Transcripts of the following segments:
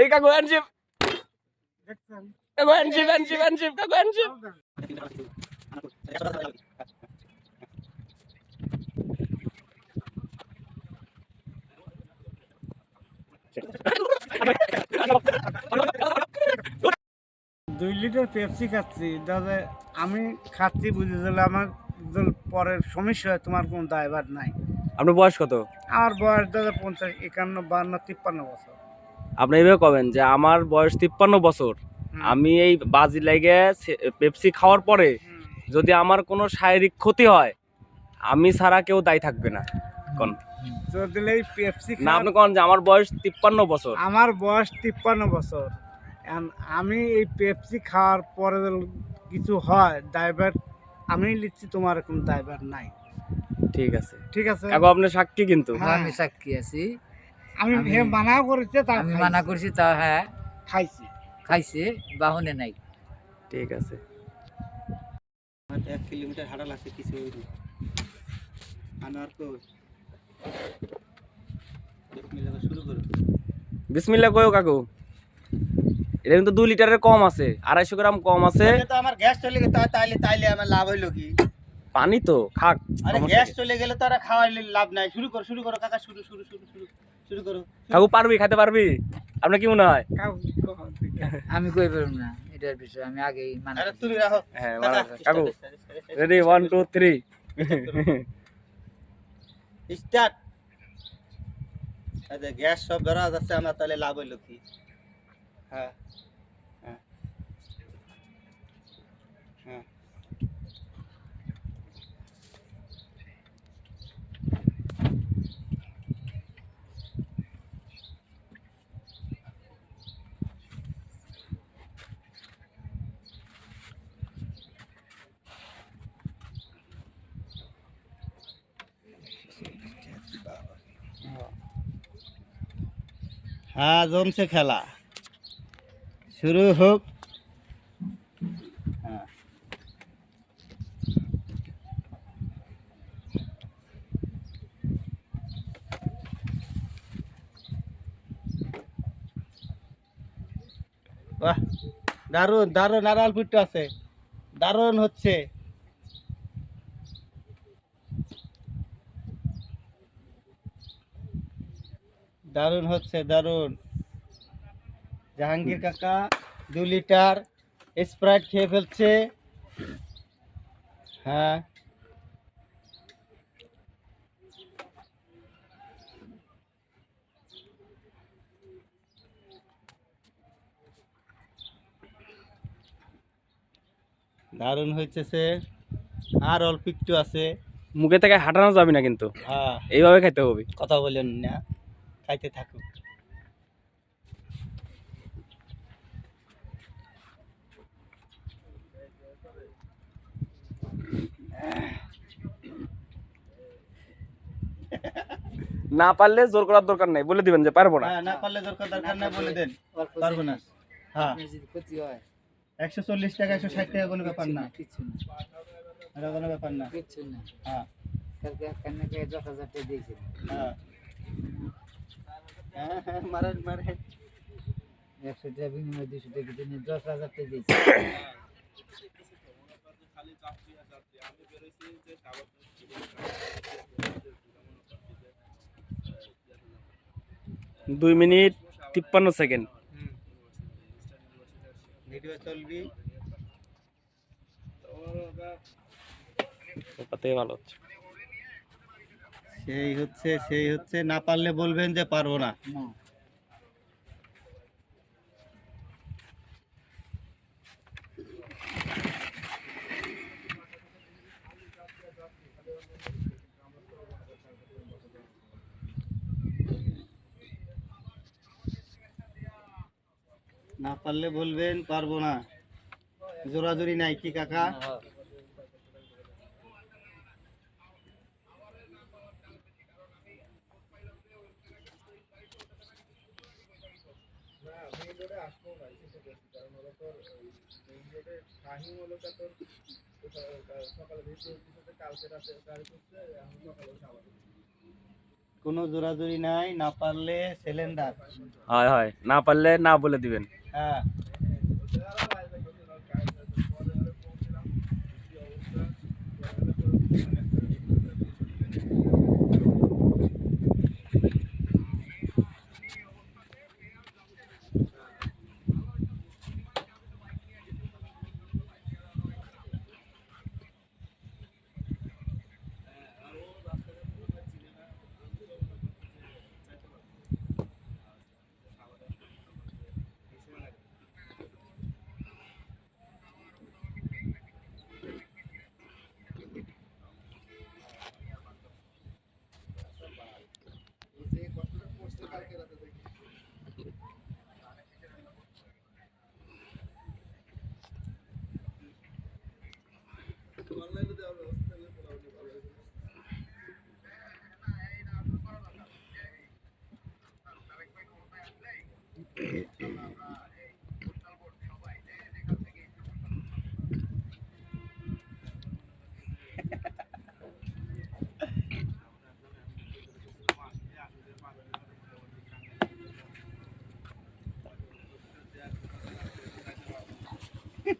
এই কাকু হ্যান্ডশিপ কাকু হ্যান্ডশিপ হ্যান্ডশিপ হ্যান্ডশিপ কাকু হ্যান্ডশিপ দুই লিটার পেপসি খাচ্ছি। দাদা আমি খাচ্ছি বুঝে দিলে আমার পরের সমস্যা হয় তোমার কোনো দায়ভার নাই। আপনার বয়স কত? আমার বয়স দাদা পঞ্চাশ একান্ন বান্ন তিপ্পান্ন বছর। আপনি এইভাবে কবেন যে আমার বয়স তিপ্পান্ন বছর আমি এই বাজি লেগে পেপসি খাওয়ার পরে যদি আমার কোনো শারীরিক ক্ষতি হয় আমি ছাড়া কেউ দায়ী থাকবে না। কোন? যদি এই পেপসি না আপনি কোন যে আমার বয়স তিপ্পান্ন বছর? আমার বয়স তিপ্পান্ন বছর। আমি এই পেপসি খাওয়ার পরে কিছু হয় ড্রাইভার আমি লিখছি তোমার কোনো ড্রাইভার নাই। ঠিক আছে। ঠিক আছে? কাকু আপনার সাক্ষী কিন্তু। হ্যাঁ। আমি সাক্ষী আছি। আমি মানা করেছে তা আমি মানা করছি তা হ্যাঁ। খাইছি। খাইছে বাহনে নাই। ঠিক আছে। এক কিলোমিটার হাঁটা লাগছে কিছু আনার তো শুরু করো। বিসমিল্লা কয়ো কাকু। এটা কিন্তু দুই লিটারের কম আছে আড়াইশো গ্রাম কম আছে। তো আমার গ্যাস চলে গেলে তা- তাইলে তাইলে আমার লাভ হইল কি? পানি তো খাক। আরে গ্যাস চলে গেলে তো আর খাওয়াইলে লাভ নাই। শুরু করো শুরু করো কাকা শুরু শুরু শুরু শুরু। শুরু করো। কাকু পারবি খাইতে পারবি? আপনার কি মনে হয়। আমি কই পারব না? এটার বিষয়ে আমি আগে মানে আরে তুমি রাখো। হ্যাঁ কাকু ready one two three start আচ্ছা গ্যাস সব ধরা যাচ্ছে আমরা তাহলে লাভ হইল কি? হ্যাঁ। হ্যাঁ জমছে খেলা। শুরু হোক। হ্যাঁ। বাহ দারুণ দারুণ আড়াল অল্প আছে। দারুণ হচ্ছে। দারুণ হচ্ছে দারুণ। জাহাঙ্গীর কাকা দু লিটার স্প্রাইট খেয়ে ফেলছে। হ্যাঁ। দারুণ হয়েছে সে। আর অল্প একটু আছে। মুখে থেকে হাঁটানো যাবে না কিন্তু। হ্যাঁ। এইভাবে খাইতে হবে। কথা বলেন না। খাইতে থাকুক। না পারলে জোর করার দরকার নাই বলে দিবেন যে পারব না। হ্যাঁ না পারলে দরকার দরকার না বলে দেন পারব না। হ্যাঁ। আপনার যদি ক্ষতি হয় একশো চল্লিশ টাকা একশো ষাট টাকা কোনো ব্যাপার না। না কিচ্ছু না এটা কোনো ব্যাপার না। কিচ্ছু না। হ্যাঁ। কালকে দশ হাজার টাকা দিয়েছিল হ্যাঁ। হ্যাঁ হ্যাঁ মারেন মারেন। একশো টাকা বিনিময়ে দুশো টাকা দিনে দশ হাজার টাকা দিয়েছিল দুই মিনিট তিপ্পান্ন সেকেন্ড। ভিডিও চলবি। ভালো হচ্ছে। সেই হচ্ছে সেই হচ্ছে না পারলে বলবেন যে পারব না। না। পারলে বলবেন পারব না। জোরাজুরি নাই কি কাকা? কারণ হলো তোর মেইন রোডে টাইম হলো তা তোর সকালে ভিডিও করতে কালকে রাতে গাড়ি করতে এখন সকালে খাবার কোনো জোরাজুরি নাই না পারলে সিলিন্ডার হয় হয়। না পারলে না বলে দিবেন। হ্যাঁ।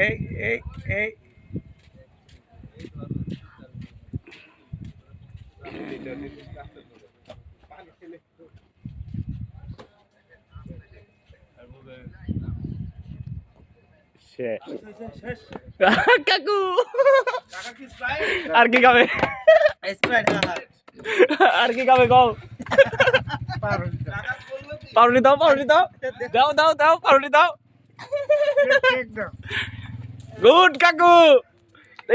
এই এই এই শেষ কাকু আর কি খাবে স্প্রাইট হ্যাঁ আর কি খাবে কও পারুলটা। পাউরুটি দাও পাউরুটি দাও। দাও দাও দাও পাউরুটি দাও। গুড কাকু।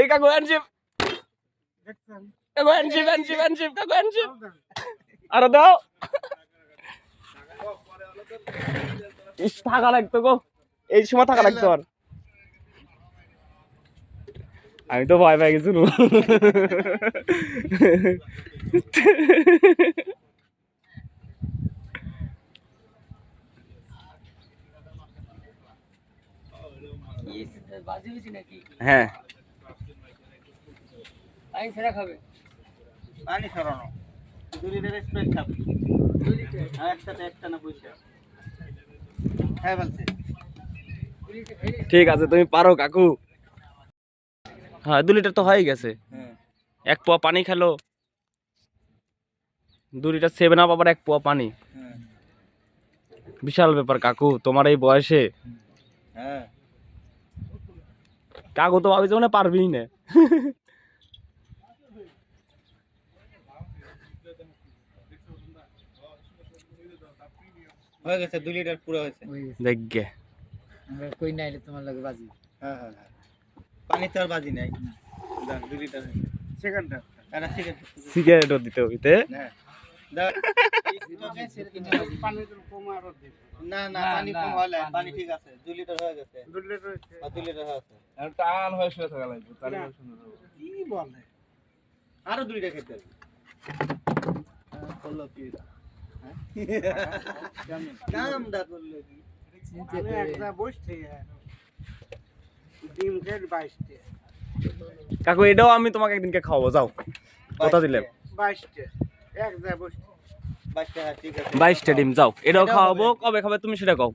এই কাকু দেখছেন কাকু হ্যান্ডশিপ হ্যান্ডশিপ হ্যান্ডশিপ কাকু হ্যান্ডশিপ আরও দাও। ইস, থাকা লাগতো গো। এই সময় থাকা লাগতো আর। আমি তো ভয় পেয়ে গেছি নু। বাজি হয়েছি নাকি হ্যাঁ। খাবে? পানি স্প্রাইট খাবি। হ্যাঁ একসাথে একটা না পয়সা হ্যাঁ বলছে। ঠিক আছে তুমি পারো কাকু। হ্যাঁ দু লিটার তো হয়ে গেছে। হ্যাঁ। এক পোয়া পানি খেলো। দু লিটার সেভেন আপ আবার এক পোয়া পানি। হ্যাঁ। বিশাল ব্যাপার কাকু তোমার এই বয়সে। হ্যাঁ। কাকু তো ভাবিছে মানে পারবেই না। হয়ে গেছে দুই লিটার পুরো হয়েছে। ওই দেখগে। আমরা কই নাইলে তোমার লাগে বাজি? হ্যাঁ হ্যাঁ হ্যাঁ। পানি তো আর বাজি নাই। লিটার সেকেন্ডটা সিগারেটও দিতে হইতে হ্যাঁ। তো না না না, পানি কম হলে পানি পানি ঠিক আছে দুই লিটার হয়ে গেছে। দুই লিটার হয়েছে। আর লিটার হয়েছে টান হয়ে শুয়ে থাকা লাগবে কি বলে? আরও দুইটা খেতে হবে। করল কি? কামটা করল কি? চিনতে আমি পেরে একটা বসছি ডিম খেট বাইশটে। কাকু এটাও আমি তোমাকে একদিনকে খাওয়াবো যাও। কথা দিলে। বাইশটে। বাইশটা হ্যাঁ, ঠিক আছে। বাইশটা ডিম যাও। এটাও খাওয়াবো কবে খাবে তুমি সেটা কও।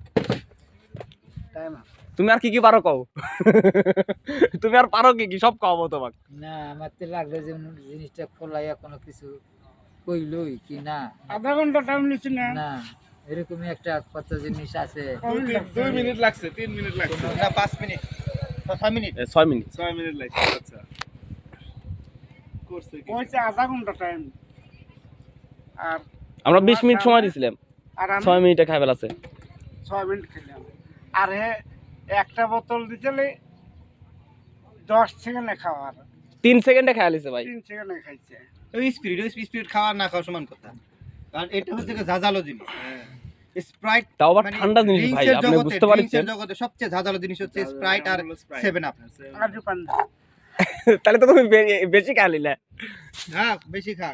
তুমি আর কি কি পারো কও? তুমি আর পারো কি কি? সব খাওয়াবো তোমাকে। না আমার তো লাগল যে জিনিসটা খোলাইয়া কোনো কিছু কইলই কি না? আধা ঘণ্টা টাইম নিচ্ছি না। না এরকমই একটা কত জিনিস আছে। দুই মিনিট লাগছে তিন মিনিট লাগছে। না পাঁচ মিনিট। ছয় মিনিট। ছয় মিনিট। ছয় মিনিট লাগছে আচ্ছা। করছে কি? আধা ঘণ্টা টাইম আর আমরা বিশ মিনিট সময় দিছিলাম। আর আমি ছয় মিনিটে খাই বেলাছে ছয় মিনিট খেলাম। আর হে একটা বোতল দিছিলে দশ সেকেন্ডে খাওয়ার। তিন সেকেন্ডে খাই লিছে ভাই। তিন সেকেন্ডে খাইছে। ওই স্পিরিট ওই স্পিরিট খাওয়া না খাওয়া সমান কথা। কারণ এটা হচ্ছে ঝাঁঝালো জিনিস। স্প্রাইট তাও আবার ঠান্ডা জিনিস ভাই আপনি বুঝতে পারছেন? জগতে সবচেয়ে ঝাঁঝালো জিনিস হচ্ছে স্প্রাইট আর সেভেন আপ তাহলে তো তুমি বেশি খালি না হ্যাঁ বেশি খা